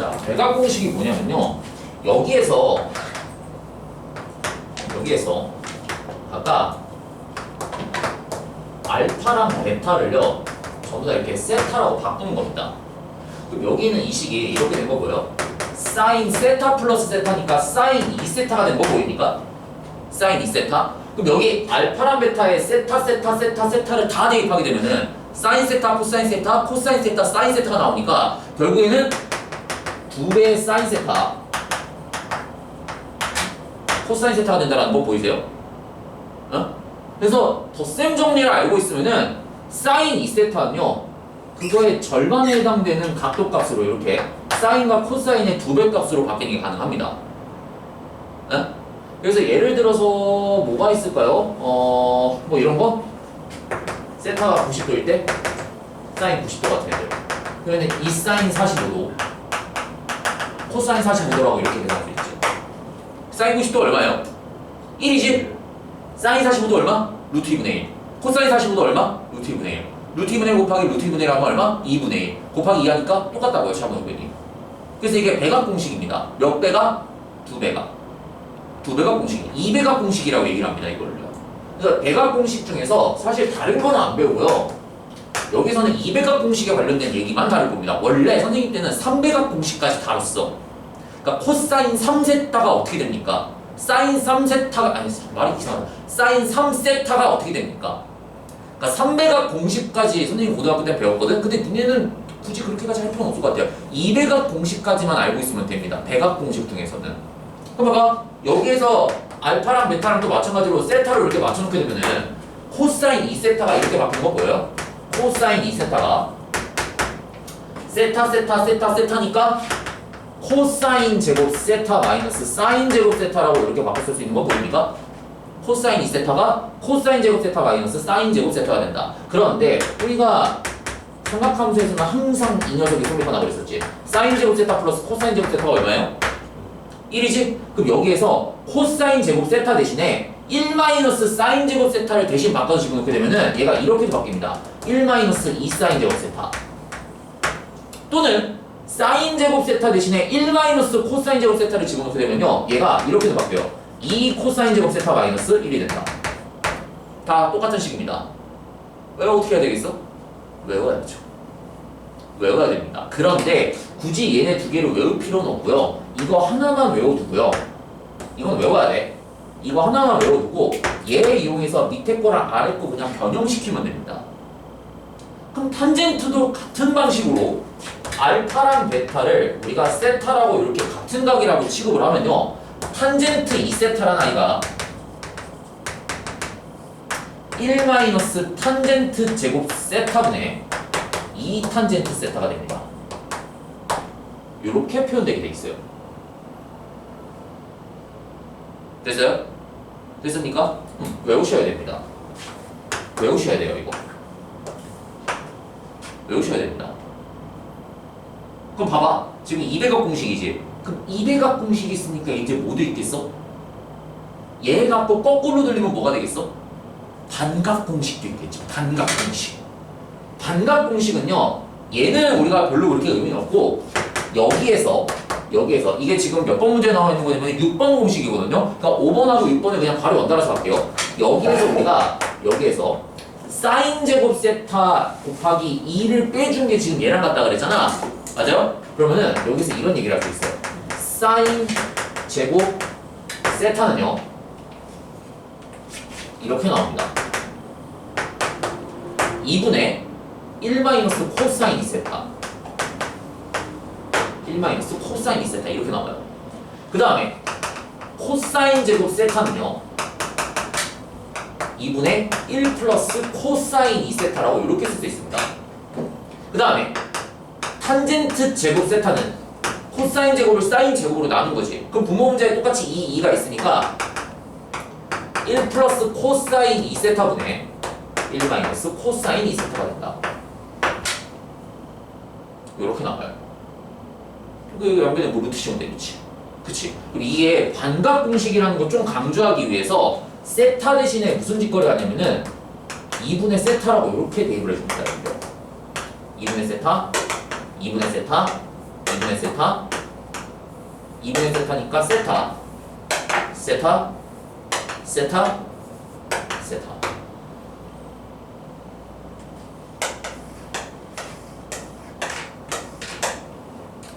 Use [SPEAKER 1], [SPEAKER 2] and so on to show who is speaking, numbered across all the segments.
[SPEAKER 1] 자, 대각 공식이 뭐냐면요. 여기에서 여기에서 아까 알파랑 베타를요 전부 다 이렇게 세타라고 바꾸는 겁니다. 그럼 여기는 이 식이 이렇게 된거 보여? 사인 세타 플러스 세타니까 사인 2세타가 된 거 보입니까? 사인 2세타? 그럼 여기 알파랑 베타에 세타 세타 세타 세타를 다 대입하게 되면은 사인 세타 코사인 세타 코사인 세타 사인 세타가 나오니까 결국에는 두 배의 사인 세타 코사인 세타가 된다는 거 보이세요? 어? 그래서 덧셈 정리를 알고 있으면은 사인 2세타는요 그거의 절반에 해당되는 각도 값으로 이렇게 사인과 코사인의 두 배 값으로 바뀌는 게 가능합니다. 어? 그래서 예를 들어서 뭐가 있을까요? 어, 뭐 이런 거? 세타가 90도일 때 사인 90도 같은 애들. 그러면 이 사인 45도, 코사인 45도라고 이렇게 수 있죠. 사인 90도 얼마예요? 1이지? 사인 45도 얼마? 루트 2분의 1. 코사인 45도 얼마? 루트 2분의 1. 루트 2분의 1 곱하기 루트 2분의 1 하면 얼마? 2분의 1. 곱하기 2 하니까 똑같다고요, 샤브 선배님. 그래서 이게 배각 공식입니다. 몇 배가? 두 배가. 두 배각 공식. 2 배각 공식이라고 얘기를 합니다, 이거를요. 그래서 배각 공식 중에서 사실 다른 거는 안 배우고요. 여기서는 2배각 공식에 관련된 얘기만 다룰 겁니다. 원래 선생님 때는 3배각 공식까지 다뤘어. 그러니까 코사인 3세타가 어떻게 됩니까? 사인 3세타가 아니 말이 이상하다. 사인 3세타가 어떻게 됩니까? 그러니까 3배각 공식까지 선생님 고등학교 때 배웠거든. 근데 니네는 굳이 그렇게까지 할 필요는 없을 것 같아요. 2배각 공식까지만 알고 있으면 됩니다. 배각 공식 중에서는. 그럼 봐봐. 여기에서 알파랑 베타랑 또 마찬가지로 세타를 이렇게 맞춰놓게 되면은 코사인 2세타가 이렇게 바뀌는 거 보여요? 코사인 2세타가 세타 세타 세타 세타니까 코사인 제곱 세타 마이너스 사인 제곱 세타라고 이렇게 바꿀 수 있는 거 보입니까? 코사인 2세타가 코사인 제곱 세타 마이너스 사인 제곱 세타가 된다. 그런데 우리가 삼각함수에서는 항상 이 녀석이 성립하다고 그랬었지. 사인 제곱 세타 플러스 코사인 제곱 세타가 얼마예요? 1이지? 그럼 여기에서 코사인 제곱 세타 대신에 1 마이너스 사인 제곱 세타를 대신 바꿔서 집어넣게 되면은 얘가 이렇게도 바뀝니다. 1 마이너스 2 사인 제곱 세타. 또는 사인 제곱 세타 대신에 1 마이너스 코사인 제곱 세타를 집어넣게 되면요. 얘가 이렇게도 바뀌어요. 2 코사인 제곱 세타 마이너스 1이 된다. 다 똑같은 식입니다. 외워 어떻게 해야 되겠어? 외워야죠. 외워야 됩니다. 그런데 굳이 얘네 두 개를 외울 필요는 없고요. 이거 하나만 외워두고요. 이건 외워야 돼. 이거 하나만 외워두고 얘 이용해서 밑에 거랑 아래 거 그냥 변형시키면 됩니다. 그럼 탄젠트도 같은 방식으로 알파랑 베타를 우리가 세타라고 이렇게 같은 각이라고 취급을 하면요. 탄젠트 2세타라는 아이가 1 마이너스 탄젠트 제곱 세타분의 2 탄젠트 세타가 됩니다. 이렇게 표현되게 돼 있어요. 됐어요? 됐습니까? 음, 외우셔야 됩니다. 외우셔야 돼요, 이거. 외우셔야 됩니다. 그럼 봐봐. 지금 200억 공식이지. 그럼 200억 공식이 있으니까 이제 뭐도 있겠어? 얘가 또 거꾸로 들리면 뭐가 되겠어? 반각 공식도 있겠죠. 반각 공식. 반각 공식은요. 얘는 우리가 별로 그렇게 의미는 없고 여기에서 여기에서 이게 지금 몇 번 문제 나와 있는 거냐면 6번 공식이거든요. 그러니까 5번하고 6번을 그냥 바로 연달아서 할게요. 여기에서 우리가 여기에서 사인 제곱 세타 곱하기 2를 빼준 게 지금 얘랑 같다 그랬잖아. 맞아요? 그러면은 여기서 이런 얘기를 할 수 있어요. 사인 제곱 세타는요. 이렇게 나옵니다. 2분의 1 마이너스 코사인 2세타 1 마이너스 코사인 2세타 이렇게 나와요. 그 다음에 코사인 제곱 세타는요. 2분의 1 플러스 코사인 2세타라고 이렇게 쓸 수 있습니다. 그 다음에 탄젠트 제곱 세타는 코사인 제곱을 사인 제곱으로 나눈 거지. 그럼 분모 문제에 똑같이 2, 2가 있으니까 1 플러스 코사인 2세타분의 1 마이너스 코사인 2세타가 된다. 이렇게 나와요. 그 연변에 뭐 루트 씌우면 되겠지. 그치? 그리고 이게 반각 공식이라는 걸 좀 강조하기 위해서 세타 대신에 무슨 짓거리가 하냐면은 2분의 세타라고 이렇게 대입을 해줍니다. 여러분들. 2분의 세타, 2분의 세타, 1분의 세타 2분의 세타니까 세타 세타 세타 세타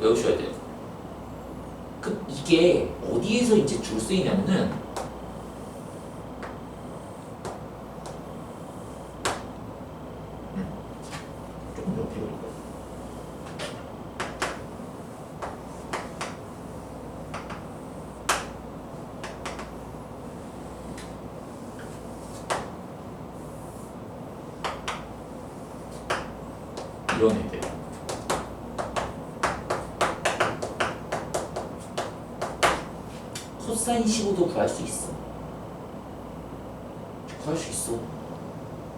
[SPEAKER 1] 외우셔야 돼요. 그 이게 어디에서 이제 줄 쓰이냐면은 음, 조금 높이 올릴까요? 이런 애들. 코사인 15도 구할 수 있어. 구할 수 있어.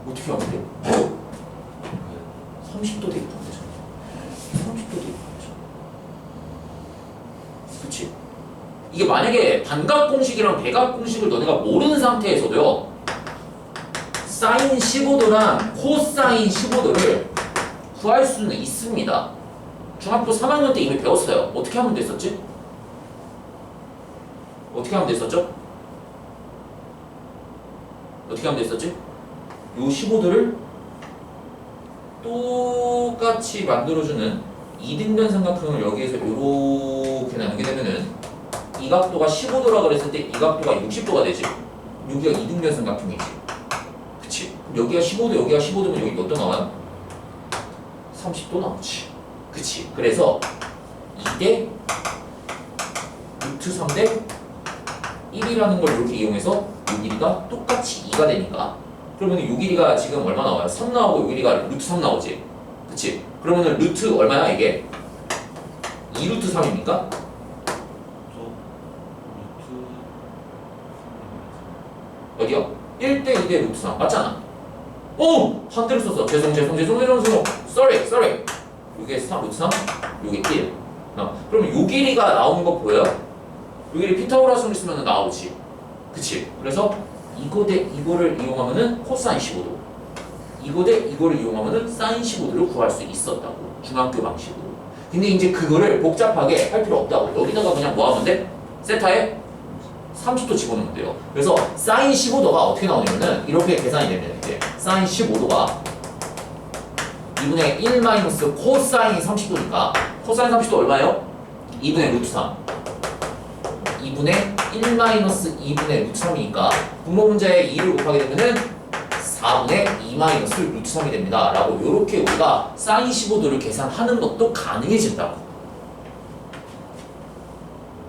[SPEAKER 1] 어떻게 하면 돼? 30도 대입하면 되잖아. 30도 대입하면 되잖아. 그치? 이게 만약에 반각 공식이랑 대각 공식을 너네가 모르는 상태에서도요. 사인 15도랑 코사인 15도를 구할 수는 있습니다. 중학교 3학년 때 이미 배웠어요. 어떻게 하면 됐었지? 어떻게 하면 됐었죠? 어떻게 하면 됐었지? 요 15도를 똑같이 만들어주는 이등변 삼각형을 여기에서 이렇게 나누게 되면은 이 각도가 15도라 그랬을 때 이 각도가 60도가 되지. 여기가 이등변 삼각형이지. 그치? 여기가 15도, 여기가 15도면 여기 몇 도 나와요? 30도 나오지. 그치? 그래서 2대 루트 3대 1이라는 걸 이렇게 이용해서 요 길이가 똑같이 2가 되니까 그러면 요 길이가 지금 얼마 나와요? 3 나오고 요 길이가 루트 3 나오지 그치? 그러면은 루트 얼마야 이게? 2루트 3입니까?
[SPEAKER 2] 저 루트
[SPEAKER 1] 어디요? 1대 2대 루트 3 맞잖아 오! 반대로 썼어 죄송 죄송 죄송 죄송 죄송 sorry sorry 요게 3 루트 3 요게 1 어, 그러면 요 길이가 나오는 거 보여요? 요 길이 피타고라스를 쓰면 나오지 그치? 그래서 이거 대 이거를 이용하면은 코사인 15도 이거 대 이거를 이용하면은 사인 15도를 구할 수 있었다고 중학교 방식으로 근데 이제 그거를 복잡하게 할 필요 없다고 여기다가 그냥 뭐 하면 돼? 세타에 30도 집어넣으면 돼요. 그래서 사인 15도가 어떻게 나오냐면은 이렇게 계산이 되면 이제 사인 15도가 2분의 1 마이너스 코사인 30도니까 코사인 30도 얼마예요? 2분의 루트 3 2분의 1 마이너스 2분의 루트 3이니까 분모 문제에 2를 곱하게 되면은 4분의 2 마이너스 루트 3이 됩니다. 라고 이렇게 우리가 사인 15도를 계산하는 것도 가능해진다고.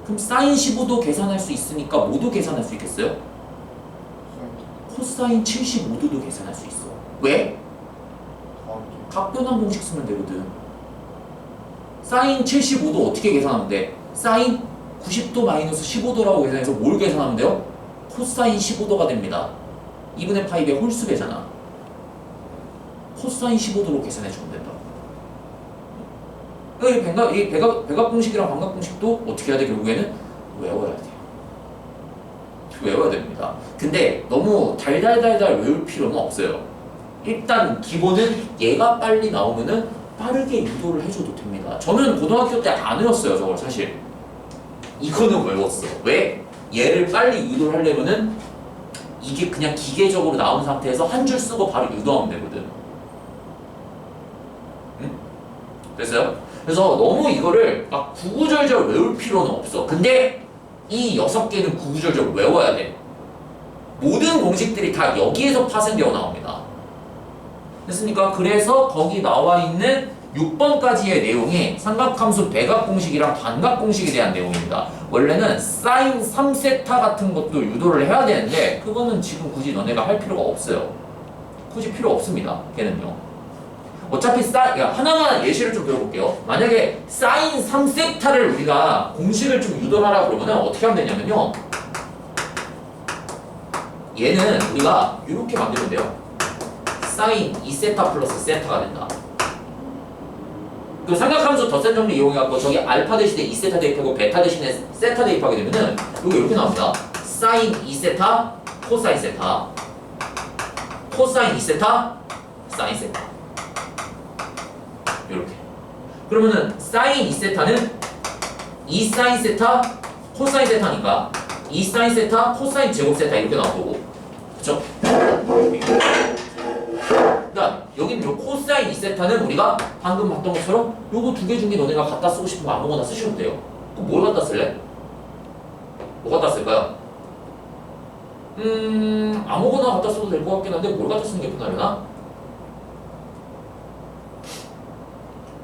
[SPEAKER 1] 그럼 사인 15도 계산할 수 있으니까 모두 계산할 수 있겠어요? 코사인 75도도 계산할 수 있어. 왜? 각변환 공식 쓰면 되거든. 사인 75도 어떻게 계산하면 돼? 사인 90도 마이너스 15도라고 계산해서 뭘 계산하면 돼요? 코사인 15도가 됩니다. 2분의 파이 의 홀수배잖아. 코사인 15도로 계산해 주면 된다. 이 백각, 이 백각, 백각 공식이랑 반각 공식도 어떻게 해야 돼? 결국에는 외워야 돼요. 외워야 됩니다. 근데 너무 달달달달 외울 필요는 없어요. 일단 기본은 얘가 빨리 나오면은 빠르게 유도를 해줘도 됩니다. 저는 고등학교 때 안 외웠어요, 저걸 사실. 이거는 외웠어. 왜? 얘를 빨리 유도를 하려면은 이게 그냥 기계적으로 나온 상태에서 한 줄 쓰고 바로 유도하면 되거든. 응? 됐어요? 그래서 너무 이거를 막 구구절절 외울 필요는 없어. 근데 이 여섯 개는 구구절절 외워야 돼. 모든 공식들이 다 여기에서 파생되어 나옵니다. 됐습니까? 그래서 거기 나와 있는 6번까지의 내용이 삼각함수 배각 공식이랑 반각 공식에 대한 내용입니다. 원래는 사인 3세타 같은 것도 유도를 해야 되는데 그거는 지금 굳이 너네가 할 필요가 없어요. 굳이 필요 없습니다. 걔는요. 어차피 사 야, 하나만 예시를 좀 들어볼게요. 만약에 사인 3세타를 우리가 공식을 좀 유도하라 그러면 어떻게 하면 되냐면요. 얘는 우리가 이렇게 만들면 돼요. 사인 2세타 플러스 세타가 된다. 그 삼각함수 덧셈 정리 이용해갖고 저기 알파 대신에 2세타 대입하고 베타 대신에 세타 대입하게 되면은 여기 이렇게 나옵니다. 사인 2세타, 코사인 세타, 코사인 2세타, 사인 세타. 이렇게. 그러면은 사인 2세타는 2 사인 세타 코사인 세타니까 2 사인 세타 코사인 제곱 세타 이렇게 나올 거고 그쵸? 여기는 요 코사인 2세타는 우리가 방금 봤던 것처럼 요거 두 개 중에 너네가 갖다 쓰고 싶으면 아무거나 쓰셔도 돼요 그럼 뭘 갖다 쓸래? 뭐 갖다 쓸까요? 음 아무거나 갖다 써도 될 것 같긴 한데 뭘 갖다 쓰는 게 편하려나?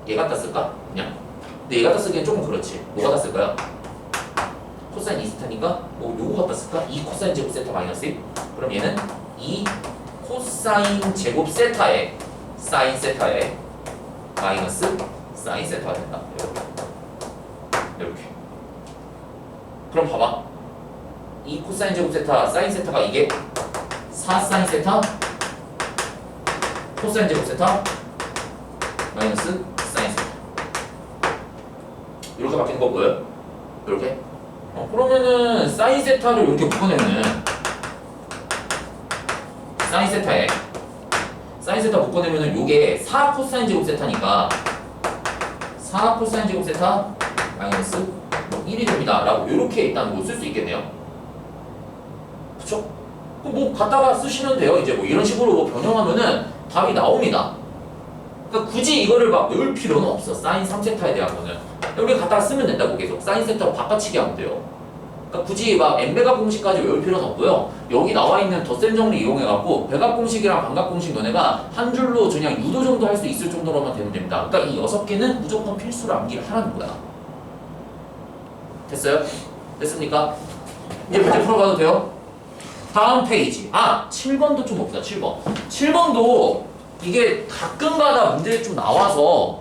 [SPEAKER 1] 얘 갖다 쓸까? 그냥 근데 얘 갖다 쓰기엔 조금 그렇지 뭐 갖다 쓸까요? 코사인 2세타니까 뭐 요거 갖다 쓸까? 2 코사인 제곱 세타 마이너스 1 그럼 얘는 2 코사인 제곱 세타에 사인 세타에 마이너스 사인 세타가 된다. 이렇게. 이렇게 그럼 봐봐. 2 코사인 제곱 세타 사인 세타가 이게 4 사인 세타 코사인 제곱 세타 마이너스 사인 세타. 이렇게 바뀌는 거 보여요? 이렇게? 어, 그러면은 사인 세타를 이렇게 묶어내면 사인 세타에 사인 세타 묶어내면은 요게 4 코사인 제곱 세타니까 4 코사인 제곱 세타 마이너스 1이 됩니다 라고 이렇게 일단 뭐 쓸 수 있겠네요. 그쵸? 뭐 갖다가 쓰시면 돼요. 이제 뭐 이런 식으로 뭐 변형하면은 답이 나옵니다. 그러니까 굳이 이거를 막 외울 필요는 없어. 사인 3세타에 대한 거는. 여기 갖다가 쓰면 된다고 계속. 사인 세타로 바꿔치기 하면 돼요 그러니까 굳이 막 n배각 공식까지 외울 필요는 없고요 여기 나와 있는 덧셈 정리 이용해갖고 배각 공식이랑 반각 공식 너네가 한 줄로 그냥 유도 정도 할 수 있을 정도로만 되면 됩니다 그러니까 이 여섯 개는 무조건 필수로 암기를 하라는 거야 됐어요? 됐습니까? 이제 문제 풀어봐도 돼요? 다음 페이지 아 7번도 좀 봅시다 7번 7번도 이게 가끔가다 문제에 좀 나와서